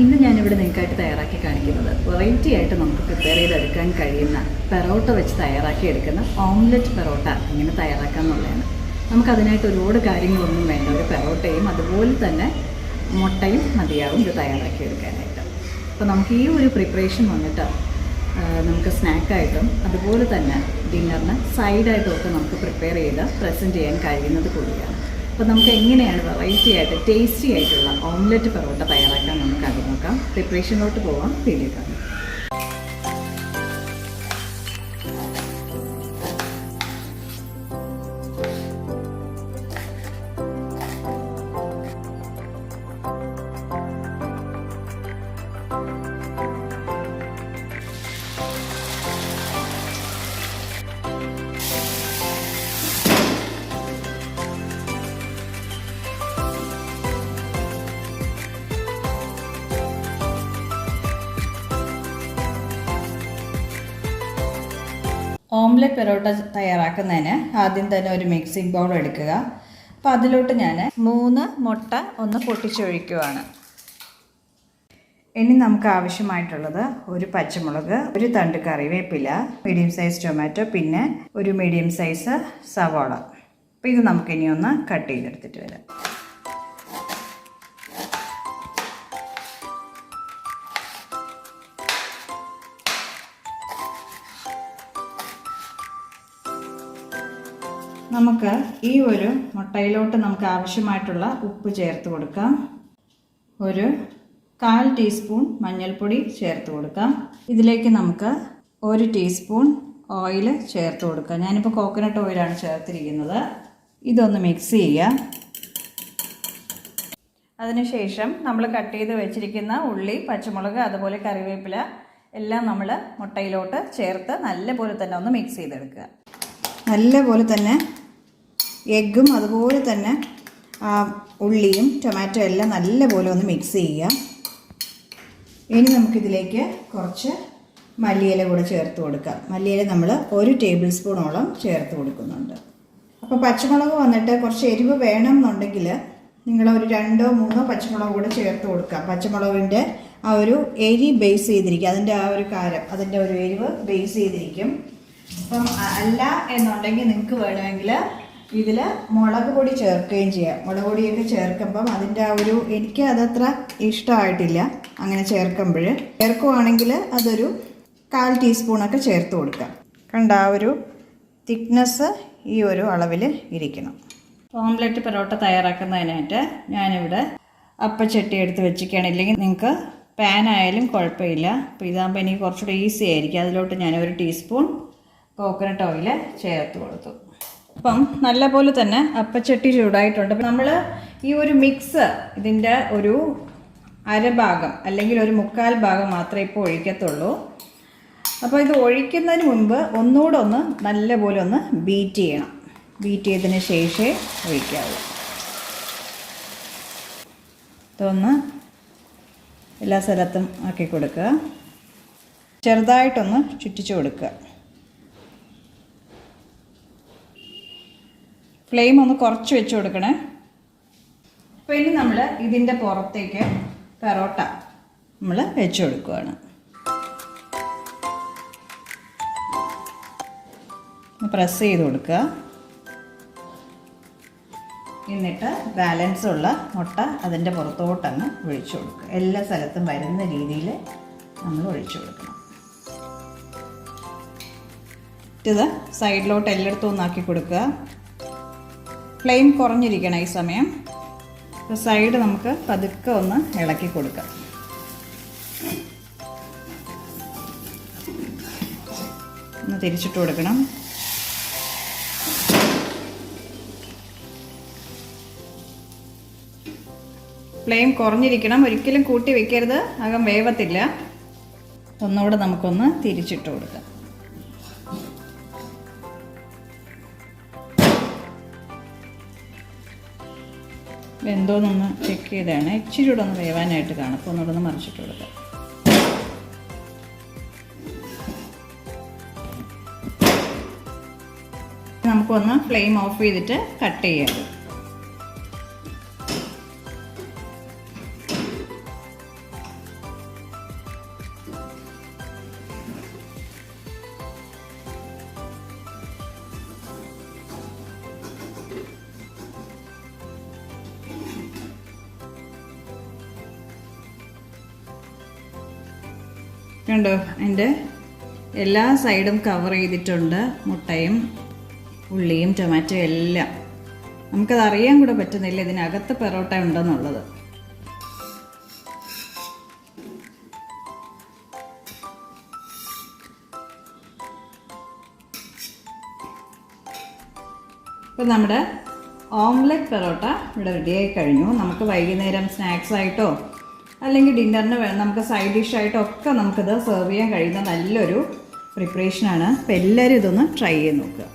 ഇന്ന് ഞാനിവിടെ നിങ്ങൾക്കായിട്ട് തയ്യാറാക്കി കാണിക്കുന്നത് വെറൈറ്റി ആയിട്ട് നമുക്ക് പ്രിപ്പയർ ചെയ്തെടുക്കാൻ കഴിയുന്ന പെറോട്ട വെച്ച് തയ്യാറാക്കി എടുക്കുന്ന ഓംലെറ്റ് പെറോട്ട എങ്ങനെ തയ്യാറാക്കാൻ എന്നുള്ളതാണ്. നമുക്കതിനായിട്ട് ഒരുപാട് കാര്യങ്ങളൊന്നും വേണ്ട. ഒരു പെറോട്ടയും അതുപോലെ തന്നെ മുട്ടയും മതിയാവും ഇത് തയ്യാറാക്കി എടുക്കാനായിട്ട്. അപ്പോൾ നമുക്ക് ഈ ഒരു പ്രിപ്പറേഷൻ വന്നിട്ട് നമുക്ക് സ്നാക്കായിട്ടും അതുപോലെ തന്നെ ഡിന്നറിന് സൈഡായിട്ടും ഒക്കെ നമുക്ക് പ്രിപ്പയർ ചെയ്ത് പ്രസന്റ് ചെയ്യാൻ കഴിയുന്നത് കൂടിയാണ്. അപ്പോൾ നമുക്ക് എങ്ങനെയാണ് വെറൈറ്റി ആയിട്ട് ടേസ്റ്റി ആയിട്ടുള്ള ഓംലെറ്റ് പൊറോട്ട തയ്യാറാക്കാൻ നമുക്ക് അത് നോക്കാം. പ്രിപ്പറേഷനിലോട്ട് പോവാം. വീഡിയോ കാണാം. ഓംലെറ്റ് പെറോട്ട തയ്യാറാക്കുന്നതിന് ആദ്യം തന്നെ ഒരു മിക്സിംഗ് ബൗൾ എടുക്കുക. അപ്പോൾ അതിലോട്ട് ഞാൻ മൂന്ന് മുട്ട ഒന്ന് പൊട്ടിച്ചൊഴിക്കുവാണ്. ഇനി നമുക്ക് ആവശ്യമായിട്ടുള്ളത് ഒരു പച്ചമുളക് ഒരു തണ്ട് കറിവേപ്പില മീഡിയം സൈസ് ടൊമാറ്റോ പിന്നെ ഒരു മീഡിയം സൈസ് സവാള. അപ്പോൾ ഇത് നമുക്കിനി ഒന്ന് കട്ട് ചെയ്തെടുത്തിട്ട് വരാം. നമുക്ക് ഈ ഒരു മുട്ടയിലോട്ട് നമുക്ക് ആവശ്യമായിട്ടുള്ള ഉപ്പ് ചേർത്ത് കൊടുക്കാം. ഒരു കാൽ ടീസ്പൂൺ മഞ്ഞൾപ്പൊടി ചേർത്ത് കൊടുക്കാം. ഇതിലേക്ക് നമുക്ക് ഒരു ടീസ്പൂൺ ഓയിൽ ചേർത്ത് കൊടുക്കാം. ഞാനിപ്പോൾ കോക്കനട്ട് ഓയിലാണ് ചേർത്തിരിക്കുന്നത്. ഇതൊന്ന് മിക്സ് ചെയ്യാം. അതിനുശേഷം നമ്മൾ കട്ട് ചെയ്ത് വെച്ചിരിക്കുന്ന ഉള്ളി പച്ചമുളക് അതുപോലെ കറിവേപ്പില എല്ലാം നമ്മൾ മുട്ടയിലോട്ട് ചേർത്ത് നല്ലപോലെ തന്നെ ഒന്ന് മിക്സ് ചെയ്തെടുക്കുക. നല്ലപോലെ തന്നെ എഗ്ഗും അതുപോലെ തന്നെ ഉള്ളിയും ടൊമാറ്റോ എല്ലാം നല്ലപോലെ ഒന്ന് മിക്സ് ചെയ്യുക. ഇനി നമുക്കിതിലേക്ക് കുറച്ച് മല്ലിയില കൂടെ ചേർത്ത് കൊടുക്കാം. മല്ലിയില നമ്മൾ ഒരു ടേബിൾ സ്പൂണോളം ചേർത്ത് കൊടുക്കുന്നുണ്ട്. അപ്പോൾ പച്ചമുളക് വന്നിട്ട് കുറച്ച് എരിവ് വേണം എന്നുണ്ടെങ്കിൽ നിങ്ങൾ ഒരു രണ്ടോ മൂന്നോ പച്ചമുളക് കൂടെ ചേർത്ത് കൊടുക്കാം. പച്ചമുളകിന്റെ ആ ഒരു എരി ബേസ് ചെയ്തിരിക്കും. അതിന്റെ ആ ഒരു കാരം അതിന്റെ ഒരു എരിവ് ബേസ് ചെയ്തിരിക്കും. അപ്പം അല്ല എന്നുണ്ടെങ്കിൽ നിങ്ങൾക്ക് വേണമെങ്കിൽ ഇതിൽ മുളക് പൊടി ചേർക്കുകയും ചെയ്യാം. മുളക് പൊടിയൊക്കെ ചേർക്കുമ്പം അതിന്റെ ആ ഒരു എനിക്ക് അതത്ര ഇഷ്ടമായിട്ടില്ല അങ്ങനെ ചേർക്കുമ്പോൾ ചേർക്കുവാണെങ്കിൽ അതൊരു കാൽ ടീസ്പൂണൊക്കെ ചേർത്ത് കൊടുക്കാം. കണ്ട ആ ഒരു തിക്നെസ് ഈ ഒരു അളവിൽ ഇരിക്കണം. ഓംലെറ്റ് പൊറോട്ട തയ്യാറാക്കുന്നതിനായിട്ട് ഞാനിവിടെ അപ്പച്ചട്ടി എടുത്ത് വെച്ചിരിക്കുകയാണ്. ഇല്ലെങ്കിൽ നിങ്ങൾക്ക് പാൻ ആയാലും കുഴപ്പമില്ല. അപ്പോൾ ഇതാകുമ്പോൾ എനിക്ക് കുറച്ചുകൂടി ഈസി ആയിരിക്കും. അതിലോട്ട് ഞാൻ ഒരു ടീസ്പൂൺ കോക്കനട്ട് ഓയിൽ ചേർത്ത് കൊടുത്തു. അപ്പം നല്ല പോലെ തന്നെ അപ്പച്ചട്ടി ചൂടായിട്ടുണ്ട്. നമ്മൾ ഈ ഒരു മിക്സ് ഇതിന്റെ ഒരു അരഭാഗം അല്ലെങ്കിൽ ഒരു മുക്കാൽ ഭാഗം മാത്രമേ ഇപ്പോൾ ഒഴിക്കത്തുള്ളൂ. അപ്പോൾ ഇത് ഒഴിക്കുന്നതിന് മുൻപ് ഒന്നുകൂടെ ഒന്ന് നല്ല പോലെ ഒന്ന് ബീറ്റ് ചെയ്യണം. ബീറ്റ് ചെയ്തതിന് ശേഷമേ ഒഴിക്കാവൂ. ഇതൊന്ന് എല്ലാ സ്ഥലത്തും ആക്കി കൊടുക്കുക. ചെറുതായിട്ടൊന്ന് ചുറ്റിച്ചു കൊടുക്കുക. ഫ്ലെയിം ഒന്ന് കുറച്ച് വെച്ച് കൊടുക്കണേ. അപ്പോൾ ഇനി നമ്മൾ ഇതിന്റെ പുറത്തേക്ക് പെറോട്ട നമ്മൾ വെച്ച് കൊടുക്കുകയാണ് പ്രസ് ചെയ്ത് കൊടുക്കുക. എന്നിട്ട് ബാലൻസ് ഉള്ള മുട്ട അതിന്റെ പുറത്തോട്ടങ്ങ് ഒഴിച്ചു കൊടുക്കുക. എല്ലാ സ്ഥലത്തും വരുന്ന രീതിയിൽ നമ്മൾ ഒഴിച്ചു കൊടുക്കണം. ഇത് സൈഡിലോട്ട് എല്ലായിടത്തും ഒന്നാക്കി കൊടുക്കുക. ഫ്ലെയിം കുറഞ്ഞിരിക്കണം ഈ സമയം. സൈഡ് നമുക്ക് പതുക്കെ ഒന്ന് ഇളക്കി കൊടുക്കാം. ഒന്ന് തിരിച്ചിട്ട് കൊടുക്കണം. ഫ്ലെയിം കുറഞ്ഞിരിക്കണം. ഒരിക്കലും കൂട്ടി വെക്കരുത്. അകം വേവത്തില്ല. ഒന്നുകൂടെ നമുക്കൊന്ന് തിരിച്ചിട്ട് കൊടുക്കാം. വെന്തോന്നൊന്ന് ചെക്ക് ചെയ്താണ് ഇച്ചിരി കൂടെ ഒന്ന് വേവാനായിട്ട് കാണും. അപ്പോൾ ഒന്നുകൂടെ ഒന്ന് മറിച്ചിട്ട് കൊടുക്കാം നമുക്കൊന്ന് ഫ്ലെയിം ഓഫ് ചെയ്തിട്ട് കട്ട് ചെയ്യാം. കണ്ടോ? അതിന്റെ എല്ലാ സൈഡും കവർ ചെയ്തിട്ടുണ്ട്. മുട്ടയും ഉള്ളിയും ടൊമാറ്റോ എല്ലാം. നമുക്കത് അറിയാൻ കൂടെ പറ്റുന്നില്ല ഇതിനകത്ത് പെറോട്ട ഉണ്ടെന്നുള്ളത്. ഇപ്പം നമ്മുടെ ഓംലെറ്റ് പെറോട്ട ഇവിടെ റെഡിയായി കഴിഞ്ഞു. നമുക്ക് വൈകുന്നേരം സ്നാക്സ് ആയിട്ടോ അല്ലെങ്കിൽ ഡിന്നറിന് നമുക്ക് സൈഡ് ഡിഷായിട്ടൊക്കെ നമുക്കിത് സെർവ് ചെയ്യാൻ കഴിയുന്ന നല്ലൊരു പ്രിപ്പറേഷനാണ് അപ്പോൾ എല്ലാവരും ഇതൊന്ന് ട്രൈ ചെയ്ത് നോക്കുക.